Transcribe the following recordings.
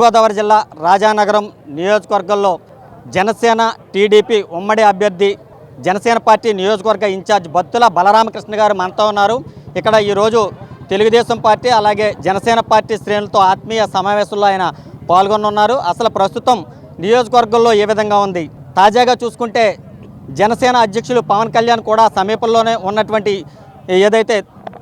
గోదావరి జిల్లా రాజానగరం నియోజకవర్గంలో జనసేన టీడీపీ ఉమ్మడి అభ్యర్థి జనసేన పార్టీ నియోజకవర్గ ఇన్ఛార్జ్ బత్తుల బలరామకృష్ణ గారు మనతో ఉన్నారు. ఇక్కడ ఈరోజు తెలుగుదేశం పార్టీ అలాగే జనసేన పార్టీ శ్రేణులతో ఆత్మీయ సమావేశంలో ఆయన పాల్గొనున్నారు. అసలు ప్రస్తుతం నియోజకవర్గంలో ఏ విధంగా ఉంది? తాజాగా చూసుకుంటే జనసేన అధ్యక్షులు పవన్ కళ్యాణ్ కూడా సమీపంలోనే ఉన్నటువంటి ఏదైతే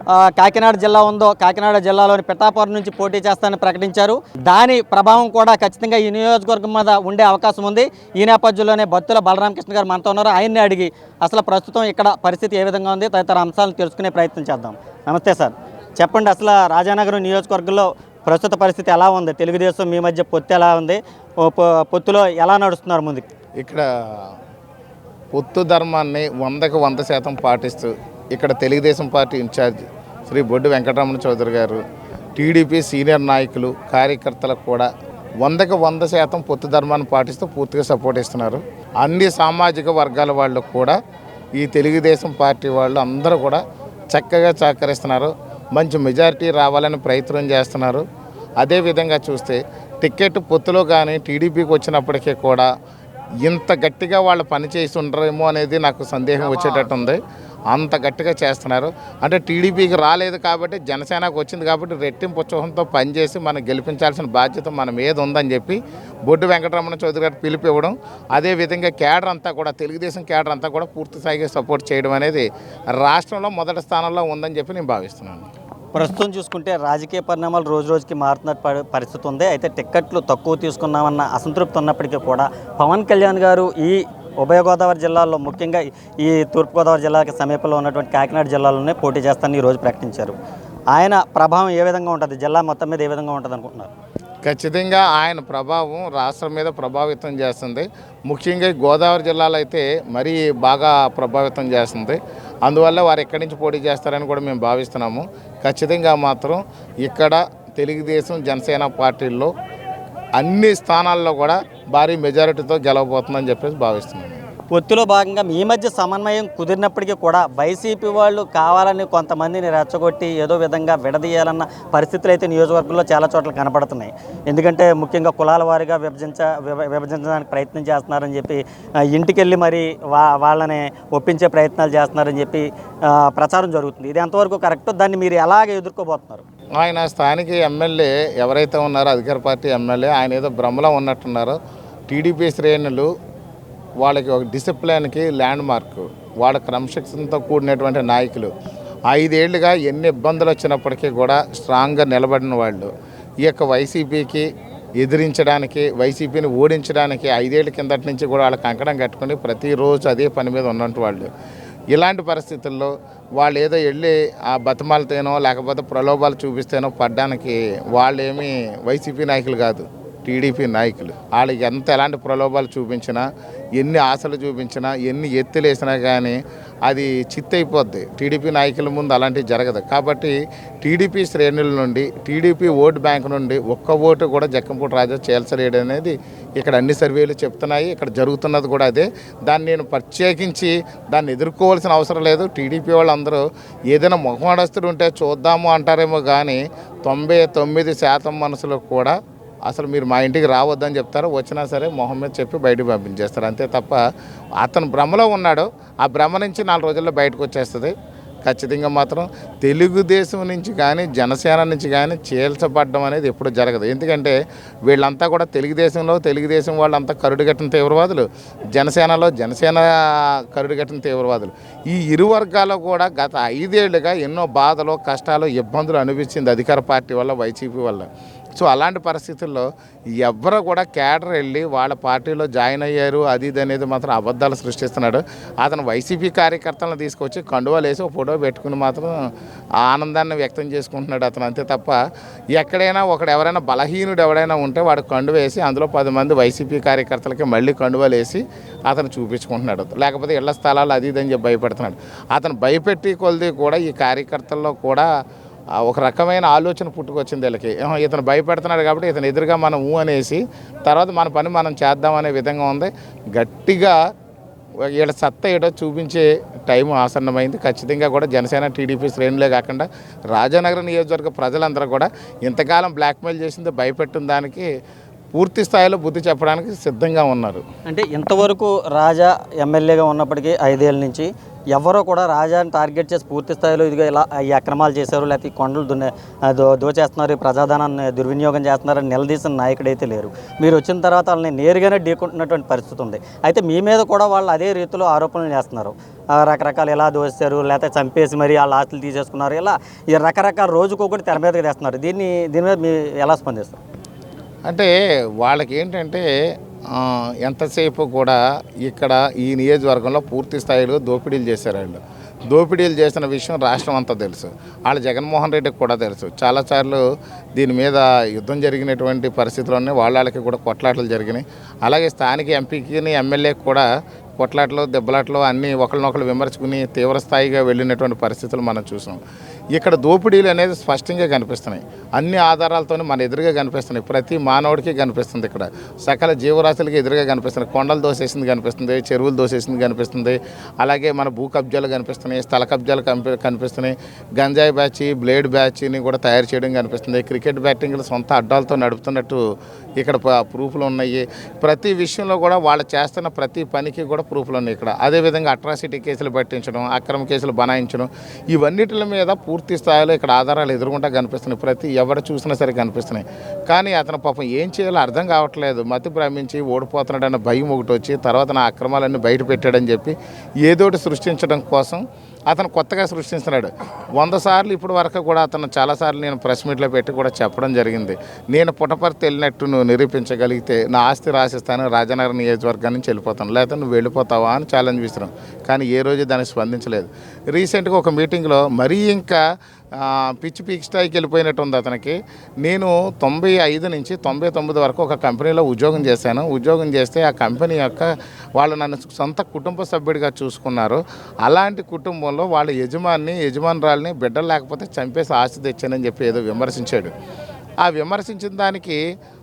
కాకినాడ జిల్లా ఉందో కాకినాడ జిల్లాలోని పిఠాపురం నుంచి పోటీ చేస్తానని ప్రకటించారు. దాని ప్రభావం కూడా ఖచ్చితంగా ఈ నియోజకవర్గం మీద ఉండే అవకాశం ఉంది. ఈ నేపథ్యంలోనే బత్తుల బలరామకృష్ణ గారు మనతో ఉన్నారు. ఆయన్ని అడిగి అసలు ప్రస్తుతం ఇక్కడ పరిస్థితి ఏ విధంగా ఉంది? తదితర అంశాలను తెలుసుకునే ప్రయత్నం చేద్దాం. నమస్తే సార్. చెప్పండి అసలు రాజానగరం నియోజకవర్గంలో ప్రస్తుత పరిస్థితి ఎలా ఉంది? తెలుగుదేశం మీ మధ్య పొత్తు ఎలా ఉంది? ఓ పొ- పొత్తులో ఎలా నడుస్తున్నారు ముందుకు? ఇక్కడ పొత్తు ధర్మాన్ని వందకు వంద శాతం పాటిస్తూ ఇక్కడ Telugudesam party in charge Shri Boddu Venkataramana Chowdary గారు టీడీపీ సీనియర్ నాయకులు కార్యకర్తలకు కూడా వందకు వంద శాతం పొత్తు ధర్మాన్ని పాటిస్తూ పూర్తిగా సపోర్ట్ ఇస్తున్నారు. అన్ని సామాజిక వర్గాల వాళ్ళు కూడా ఈ తెలుగుదేశం పార్టీ వాళ్ళు అందరూ కూడా చక్కగా సహకరిస్తున్నారు. మంచి మెజారిటీ రావాలని ప్రయత్నం చేస్తున్నారు. అదేవిధంగా చూస్తే టికెట్ పొత్తులో కానీ టీడీపీకి వచ్చినప్పటికీ కూడా ఇంత గట్టిగా వాళ్ళు పని చేసి ఉండరేమో అనేది నాకు సందేహం వచ్చేటట్టు ఉంది అంత గట్టిగా చేస్తున్నారు. అంటే టీడీపీకి రాలేదు కాబట్టి జనసేనకు వచ్చింది కాబట్టి రెట్టింపు ఉత్సాహంతో పనిచేసి మనం గెలిపించాల్సిన బాధ్యత మన మీద ఉందని చెప్పి బొడ్డు వెంకటరమణ చౌదరి గారు పిలుపు ఇవ్వడం అదేవిధంగా కేడర్ అంతా కూడా తెలుగుదేశం కేడర్ అంతా కూడా పూర్తి స్థాయిగా సపోర్ట్ చేయడం అనేది రాష్ట్రంలో మొదటి స్థానంలో ఉందని చెప్పి నేను భావిస్తున్నాను. ప్రస్తుతం చూసుకుంటే రాజకీయ పరిణామాలు రోజు రోజుకి మారుతున్న పరిస్థితి ఉంది. అయితే టిక్కెట్లు తక్కువ తీసుకున్నామన్న అసంతృప్తి ఉన్నప్పటికీ కూడా పవన్ కళ్యాణ్ గారు ఈ ఉభయ గోదావరి జిల్లాల్లో ముఖ్యంగా ఈ తూర్పుగోదావరి జిల్లాకి సమీపంలో ఉన్నటువంటి కాకినాడ జిల్లాలోనే పోటీ చేస్తానని ఈరోజు ప్రకటించారు. ఆయన ప్రభావం ఏ విధంగా ఉంటుంది? జిల్లా మొత్తం మీద ఏ విధంగా ఉంటుంది అనుకుంటున్నారు? ఖచ్చితంగా ఆయన ప్రభావం రాష్ట్రం మీద ప్రభావితం చేస్తుంది. ముఖ్యంగా గోదావరి జిల్లాలో అయితే మరీ బాగా ప్రభావితం చేస్తుంది. అందువల్ల వారు ఎక్కడి నుంచి పోటీ చేస్తారని కూడా మేము భావిస్తున్నాము. ఖచ్చితంగా మాత్రం ఇక్కడ తెలుగుదేశం జనసేన పార్టీల్లో అన్ని స్థానాల్లో కూడా భారీ మెజారిటీతో గెలవబోతుందని చెప్పేసి భావిస్తున్నాను పొత్తులో భాగంగా మీ మధ్య సమన్వయం కుదిరినప్పటికీ కూడా వైసీపీ వాళ్ళు కావాలని కొంతమందిని రెచ్చగొట్టి ఏదో విధంగా విడదీయాలన్న పరిస్థితులు అయితే నియోజకవర్గంలో చాలా చోట్ల కనపడుతున్నాయి. ఎందుకంటే ముఖ్యంగా కులాల వారీగా విభజించ విభ- విభజించడానికి ప్రయత్నం చేస్తున్నారని చెప్పి ఇంటికి ఇంటికెళ్ళి మరి వా వాళ్ళని ఒప్పించే ప్రయత్నాలు చేస్తున్నారని చెప్పి ప్రచారం జరుగుతుంది. ఇది ఎంతవరకు కరెక్ట్ దాన్ని మీరు ఎలాగ ఎదుర్కోబోతున్నారు? ఆయన స్థానిక ఎమ్మెల్యే ఎవరైతే ఉన్నారో అధికార పార్టీ ఎమ్మెల్యే ఆయన ఏదో భ్రమలో ఉన్నట్టున్నారో. టీడీపీ శ్రేణులు వాళ్ళకి ఒక డిసిప్లిన్కి ల్యాండ్ మార్క్ వాళ్ళ క్రమశిక్షణతో కూడినటువంటి నాయకులు. ఐదేళ్ళుగా ఎన్ని ఇబ్బందులు వచ్చినప్పటికీ కూడా స్ట్రాంగ్గా నిలబడిన వాళ్ళు. ఈ యొక్క వైసీపీకి ఎదిరించడానికి వైసీపీని ఓడించడానికి ఐదేళ్ళ కిందటి నుంచి కూడా వాళ్ళ కంకణం కట్టుకొని ప్రతిరోజు అదే పని మీద ఉన్నట్టు వాళ్ళు. ఇలాంటి పరిస్థితుల్లో వాళ్ళు ఏదో వెళ్ళి ఆ బతమాలతోనో లేకపోతే ప్రలోభాలు చూపిస్తేనో పడ్డానికి వాళ్ళేమీ వైసీపీ నాయకులు కాదు. టీడీపీ నాయకులు. వాళ్ళకి ఎంత ఎలాంటి ప్రలోభాలు చూపించినా ఎన్ని ఆశలు చూపించినా ఎన్ని ఎత్తులేసినా కానీ అది చిత్తైపోద్ది. టీడీపీ నాయకుల ముందు అలాంటివి జరగదు. కాబట్టి టీడీపీ శ్రేణుల నుండి టీడీపీ ఓటు బ్యాంక్ నుండి ఒక్క ఓటు కూడా జక్కంపూడి రాజా చేల్చలేడు అనేది ఇక్కడ అన్ని సర్వేలు చెప్తున్నాయి. ఇక్కడ జరుగుతున్నది కూడా అదే. దాన్ని నేను ప్రత్యేకించి దాన్ని ఎదుర్కోవాల్సిన అవసరం లేదు. టీడీపీ వాళ్ళందరూ ఏదైనా ముఖమడస్తుడు ఉంటే చూద్దాము అంటారేమో కానీ తొంభై తొమ్మిది శాతం మనసులో కూడా అసలు మీరు మా ఇంటికి రావద్దని చెప్తారు వచ్చినా సరే మొహం మీద చెప్పి బయటకు పంపించేస్తారు. అంతే తప్ప అతను భ్రమలో ఉన్నాడు. ఆ భ్రమ నుంచి నాలుగు రోజుల్లో బయటకు వచ్చేస్తుంది. ఖచ్చితంగా మాత్రం తెలుగుదేశం నుంచి కానీ జనసేన నుంచి కానీ చీల్చబడ్డం అనేది ఎప్పుడు జరగదు. ఎందుకంటే వీళ్ళంతా కూడా తెలుగుదేశంలో తెలుగుదేశం వాళ్ళంతా కరుడుగట్టిన తీవ్రవాదులు. జనసేనలో జనసేన కరుడుగట్టిన తీవ్రవాదులు. ఈ ఇరు వర్గాలు కూడా గత ఐదేళ్ళుగా ఎన్నో బాధలు కష్టాలు ఇబ్బందులు అనిపించింది అధికార పార్టీ వల్ల వైసీపీ వల్ల. సో అలాంటి పరిస్థితుల్లో ఎవ్వరు కూడా కేడర్ వెళ్ళి వాళ్ళ పార్టీలో జాయిన్ అయ్యారు అది ఇది అనేది మాత్రం అబద్ధాలు సృష్టిస్తున్నాడు. అతను వైసీపీ కార్యకర్తలను తీసుకొచ్చి కండువాలు వేసి ఒక ఫోటో పెట్టుకుని మాత్రం ఆనందాన్ని వ్యక్తం చేసుకుంటున్నాడు అతను అంతే తప్ప ఎక్కడైనా ఒకడు ఎవరైనా బలహీనుడు ఎవడైనా ఉంటే వాడు కండు వేసి అందులో పది మంది వైసీపీ కార్యకర్తలకి మళ్ళీ కండువాలు వేసి అతను చూపించుకుంటున్నాడు. లేకపోతే ఇళ్ళ స్థలాలు అది ఇది అని చెప్పి భయపెడుతున్నాడు. అతను భయపెట్టి కొలిది కూడా ఈ కార్యకర్తల్లో కూడా ఒక రకమైన ఆలోచన పుట్టుకొచ్చింది వీళ్ళకి. ఇతను భయపెడుతున్నాడు కాబట్టి ఇతను ఎదురుగా మనం ఊ అనేసి తర్వాత మన పని మనం చేద్దాం అనే విధంగా ఉంది. గట్టిగా వీళ్ళ సత్తా ఏటో చూపించే టైం ఆసన్నమైంది. ఖచ్చితంగా కూడా జనసేన టీడీపీ శ్రేణులే కాకుండా రాజానగర నియోజకవర్గ ప్రజలందరూ కూడా ఇంతకాలం బ్లాక్మెయిల్ చేసింది భయపెట్టిన దానికి పూర్తి స్థాయిలో బుద్ధి చెప్పడానికి సిద్ధంగా ఉన్నారు. అంటే ఇంతవరకు రాజా ఎమ్మెల్యేగా ఉన్నప్పటికీ ఐదేళ్ళ నుంచి ఎవరో కూడా రాజాని టార్గెట్ చేసి పూర్తి స్థాయిలో ఇదిగో ఇలా ఈ అక్రమాలు చేశారు లేకపోతే కొండలు దున్నే దో దోచేస్తున్నారు ప్రజాధనాన్ని దుర్వినియోగం చేస్తున్నారని నిలదీసిన నాయకుడైతే లేరు. మీరు వచ్చిన తర్వాత వాళ్ళని నేరుగానే ఢీకుంటున్నటువంటి పరిస్థితి ఉంది. అయితే మీ మీద కూడా వాళ్ళు అదే రీతిలో ఆరోపణలు చేస్తున్నారు. రకరకాలు ఎలా దోశారు లేకపోతే చంపేసి మరి వాళ్ళ ఆస్తులు తీసేసుకున్నారు ఇలా ఈ రకరకాల రోజుకొకటి తెర మీదకి తెస్తున్నారు. దీన్ని దీని మీద మీరు ఎలా స్పందిస్తారు? అంటే వాళ్ళకి ఏంటంటే ఎంతసేపు కూడా ఇక్కడ ఈ నియోజకవర్గంలో పూర్తి స్థాయిలో దోపిడీలు చేశారు వాళ్ళు. దోపిడీలు చేసిన విషయం రాష్ట్రం అంతా తెలుసు. వాళ్ళ జగన్మోహన్ రెడ్డికి కూడా తెలుసు. చాలాసార్లు దీని మీద యుద్ధం జరిగినటువంటి పరిస్థితుల్లోనే వాళ్ళకి కూడా కొట్లాటలు జరిగినాయి. అలాగే స్థానిక ఎంపీకి ఎమ్మెల్యేకి కూడా కొట్లాటలు దెబ్బలాటలు అన్నీ ఒకరినొకరు విమర్శకుని తీవ్రస్థాయిగా వెళ్ళినటువంటి పరిస్థితులు మనం చూసాం ఇక్కడ దోపిడీలు అనేది స్పష్టంగా కనిపిస్తున్నాయి. అన్ని ఆధారాలతో మన ఎదురుగా కనిపిస్తున్నాయి. ప్రతి మానవుడికి కనిపిస్తుంది ఇక్కడ. సకల జీవరాశులకి ఎదురుగా కనిపిస్తుంది కొండలు దోసేసింది కనిపిస్తుంది చెరువులు దోసేసింది కనిపిస్తుంది. అలాగే మన భూ కబ్జాలు కనిపిస్తున్నాయి స్థల కబ్జాలు కనిపి కనిపిస్తున్నాయి. గంజాయి బ్యాచ్ బ్లేడ్ బ్యాచ్ని కూడా తయారు చేయడం కనిపిస్తుంది. క్రికెట్ బ్యాటింగ్లు సొంత అడ్డాలతో నడుపుతున్నట్టు ఇక్కడ ప్రూఫ్లు ఉన్నాయి. ప్రతి విషయంలో కూడా వాళ్ళు చేస్తున్న ప్రతి పనికి కూడా ప్రూఫ్లు ఉన్నాయి ఇక్కడ. అదేవిధంగా అట్రాసిటీ కేసులు పట్టించడం అక్రమ కేసులు బనాయించడం ఇవన్నిటి మీద పూర్తి స్థాయిలో ఇక్కడ ఆధారాలు ఎదురుకుంటా కనిపిస్తున్నాయి. ప్రతి ఎవరు చూసినా సరే కనిపిస్తున్నాయి. కానీ అతను పాపం ఏం చేయాలో అర్థం కావట్లేదు. మతి భ్రమించి ఓడిపోతున్నాడన్న భయం ఒకటి వచ్చి తర్వాత నా అక్రమాలన్నీ బయట పెట్టాడని చెప్పి ఏదోటి సృష్టించడం కోసం అతను కొత్తగా సృష్టిస్తున్నాడు వంద సార్లు ఇప్పటి వరకు కూడా అతను చాలాసార్లు నేను ప్రెస్ మీట్లో పెట్టి కూడా చెప్పడం జరిగింది. నేను పుటపర్తి వెళ్ళినట్టు నువ్వు నిరూపించగలిగితే నా ఆస్తి రాసిస్తాను రాజనగర్ నియోజకవర్గం నుంచి వెళ్ళిపోతాను. లేకపోతే నువ్వు వెళ్ళిపోతావా అని ఛాలెంజ్ విసిరాం కానీ ఏ రోజు దానికి స్పందించలేదు. రీసెంట్గా ఒక మీటింగ్లో మరీ ఇంకా పిచ్చి పీక్ స్థాయికి వెళ్ళిపోయినట్టు ఉంది అతనికి. నేను తొంభై ఐదు నుంచి తొంభై తొమ్మిది వరకు ఒక కంపెనీలో ఉద్యోగం చేశాను. ఉద్యోగం చేస్తే ఆ కంపెనీ యొక్క వాళ్ళు నన్ను సొంత కుటుంబ సభ్యుడిగా చూసుకున్నారు. అలాంటి కుటుంబంలో వాళ్ళ యజమాని యజమానురాల్ని బిడ్డలు లేకపోతే చంపేసి ఆస్తి తెచ్చానని చెప్పి ఏదో విమర్శించాడు. ఆ విమర్శించిన దానికి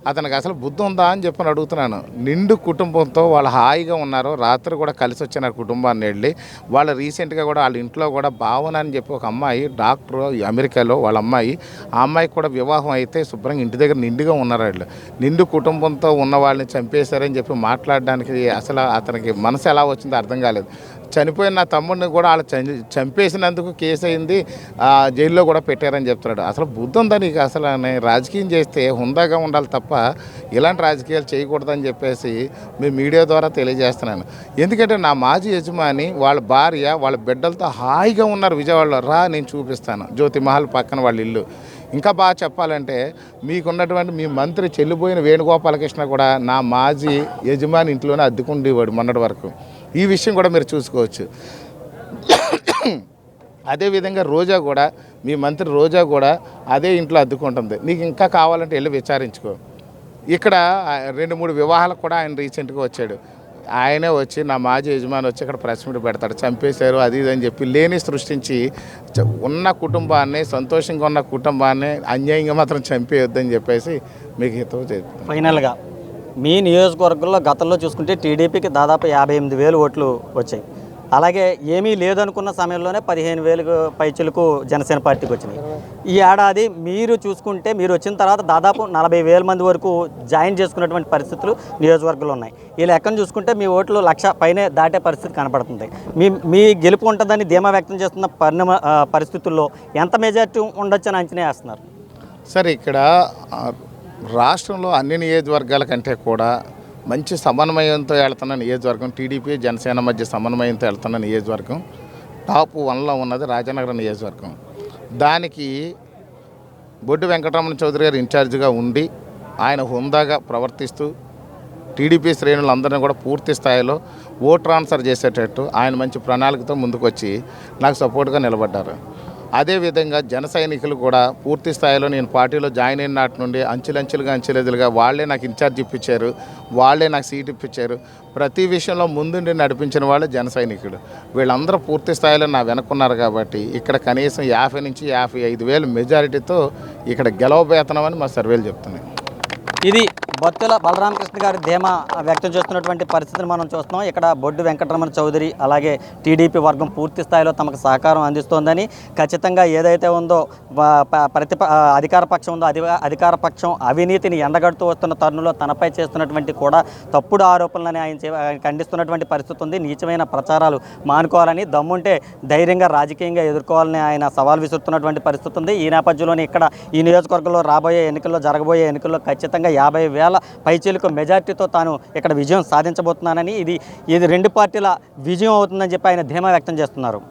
అతనికి అసలు బుద్ధి ఉందా అని చెప్పని అడుగుతున్నాను. నిండు కుటుంబంతో వాళ్ళు హాయిగా ఉన్నారు. రాత్రి కూడా కలిసి వచ్చిన కుటుంబాన్ని వెళ్ళి వాళ్ళు రీసెంట్గా కూడా వాళ్ళ ఇంట్లో కూడా భావన అని చెప్పి ఒక అమ్మాయి డాక్టర్ అమెరికాలో వాళ్ళ అమ్మాయి ఆ అమ్మాయికి కూడా వివాహం అయితే శుభ్రంగా ఇంటి దగ్గర నిండుగా ఉన్నారు వాళ్ళు. నిండు కుటుంబంతో ఉన్న వాళ్ళని చంపేశారని చెప్పి మాట్లాడడానికి అసలు అతనికి మనసు ఎలా వచ్చిందో అర్థం కాలేదు. చనిపోయిన నా తమ్ముడిని కూడా వాళ్ళు చం చంపేసినందుకు కేసు అయింది. ఆ, జైల్లో కూడా పెట్టారని చెప్తున్నాడు. అసలు బుద్ధి ఉందా నీకు అసలు రాజకీయం చేస్తే హుందాగా ఉండాలి తప్ప తప్ప ఇలాంటి రాజకీయాలు చేయకూడదని చెప్పేసి మీ మీడియా ద్వారా తెలియజేస్తున్నాను. ఎందుకంటే నా మాజీ యజమాని వాళ్ళ భార్య వాళ్ళ బిడ్డలతో హాయిగా ఉన్నారు విజయవాడలో. రా నేను చూపిస్తాను. జ్యోతి మహల్ పక్కన వాళ్ళ ఇల్లు. ఇంకా బాగా చెప్పాలంటే మీకున్నటువంటి మీ మంత్రి చెల్లిపోయిన వేణుగోపాలకృష్ణ కూడా నా మాజీ యజమాని ఇంట్లోనే అద్దెకుండేవాడు మొన్నటి వరకు. ఈ విషయం కూడా మీరు చూసుకోవచ్చు. అదేవిధంగా రోజా కూడా మీ మంత్రి రోజా కూడా అదే ఇంట్లో అద్దుకుంటుంది. నీకు ఇంకా కావాలంటే వెళ్ళి విచారించుకో. ఇక్కడ రెండు మూడు వివాహాలకు కూడా ఆయన రీసెంట్గా వచ్చాడు. ఆయనే వచ్చి నా మాజీ యజమాని వచ్చి ఇక్కడ ప్రెస్ మీట్ పెడతాడు. చంపేశారు అది ఇది అని చెప్పి లేని సృష్టించి ఉన్న కుటుంబాన్ని సంతోషంగా ఉన్న కుటుంబాన్ని అన్యాయంగా మాత్రం చంపేయొద్దని చెప్పేసి మీకు హితవు చెప్తాను ఫైనల్గా మీ నియోజకవర్గంలో గతంలో చూసుకుంటే టీడీపీకి దాదాపు యాభై ఎనిమిది వేలు ఓట్లు వచ్చాయి. అలాగే ఏమీ లేదనుకున్న సమయంలోనే పదిహేను వేలకు పైచులకు జనసేన పార్టీకి వచ్చినాయి. ఈ ఏడాది మీరు చూసుకుంటే మీరు వచ్చిన తర్వాత దాదాపు నలభై వేల మంది వరకు జాయిన్ చేసుకున్నటువంటి పరిస్థితులు నియోజకవర్గంలో ఉన్నాయి. ఈ లెక్కను చూసుకుంటే మీ ఓట్లు లక్ష పైనే దాటే పరిస్థితి కనపడుతుంది. మీ మీ గెలుపు ఉంటుందని ధీమా వ్యక్తం చేస్తున్న పరిణామ పరిస్థితుల్లో ఎంత మెజార్టీ ఉండొచ్చని అంచనా వేస్తున్నారు? సరే ఇక్కడ రాష్ట్రంలో అన్ని నియోజకవర్గాల కంటే కూడా మంచి సమన్వయంతో వెళ్తున్న నియోజకవర్గం టీడీపీ జనసేన మధ్య సమన్వయంతో వెళ్తున్న నియోజకవర్గం. టాప్ వన్లో ఉన్నది రాజనగరం నియోజకవర్గం. దానికి బొడ్డు వెంకటరమణ చౌదరి గారు ఇన్ఛార్జిగా ఉండి ఆయన హుందాగా ప్రవర్తిస్తూ టీడీపీ శ్రేణులందరినీ కూడా పూర్తి స్థాయిలో ఓ ట్రాన్స్ఫర్ చేసేటట్టు ఆయన మంచి ప్రణాళికతో ముందుకు వచ్చి నాకు సపోర్ట్గా నిలబడ్డారు. అదేవిధంగా జన సైనికులు కూడా పూర్తి స్థాయిలో నేను పార్టీలో జాయిన్ అయిన నాటి నుండి అంచెలంచెలుగా అంచెలెదులుగా వాళ్ళే నాకు ఇన్ఛార్జ్ ఇప్పించారు వాళ్ళే నాకు సీట్ ఇప్పించారు. ప్రతి విషయంలో ముందుండి నడిపించిన వాళ్ళు జన సైనికుడు వీళ్ళందరూ పూర్తి స్థాయిలో నా వెనుకున్నారు కాబట్టి ఇక్కడ కనీసం యాభై నుంచి యాభై ఐదు వేలు మెజారిటీతో ఇక్కడ గెలవబోతున్నామని మా సర్వేలు చెప్తున్నాయి. ఇది బొత్తుల బలరామకృష్ణ గారి ధీమా వ్యక్తం చేస్తున్నటువంటి పరిస్థితిని మనం చూస్తున్నాం. ఇక్కడ బొడ్డు వెంకటరమణ చౌదరి అలాగే టీడీపీ వర్గం పూర్తి స్థాయిలో తమకు సహకారం అందిస్తోందని ఖచ్చితంగా ఏదైతే ఉందో ప్రతి ప్రతిప అధికార పక్షం ఉందో అధి అధికార పక్షం అవినీతిని ఎండగడుతూ వస్తున్న తరుణంలో తనపై చేస్తున్నటువంటి కూడా తప్పుడు ఆరోపణలని ఆయన చే- ఆయన ఖండిస్తున్నటువంటి పరిస్థితి ఉంది. నీచమైన ప్రచారాలు మానుకోవాలని దమ్ముంటే ధైర్యంగా రాజకీయంగా ఎదుర్కోవాలని ఆయన సవాల్ విసురుతున్నటువంటి పరిస్థితి ఉంది. ఈ నేపథ్యంలోనే ఇక్కడ ఈ నియోజకవర్గంలో రాబోయే ఎన్నికల్లో జరగబోయే ఎన్నికల్లో ఖచ్చితంగా యాభై వేల పైచీలకు మెజార్టీతో తాను ఇక్కడ విజయం సాధించబోతున్నానని ఇది ఇది రెండు పార్టీల విజయం అవుతుందని చెప్పి ఆయన ధీమా వ్యక్తం చేస్తున్నారు.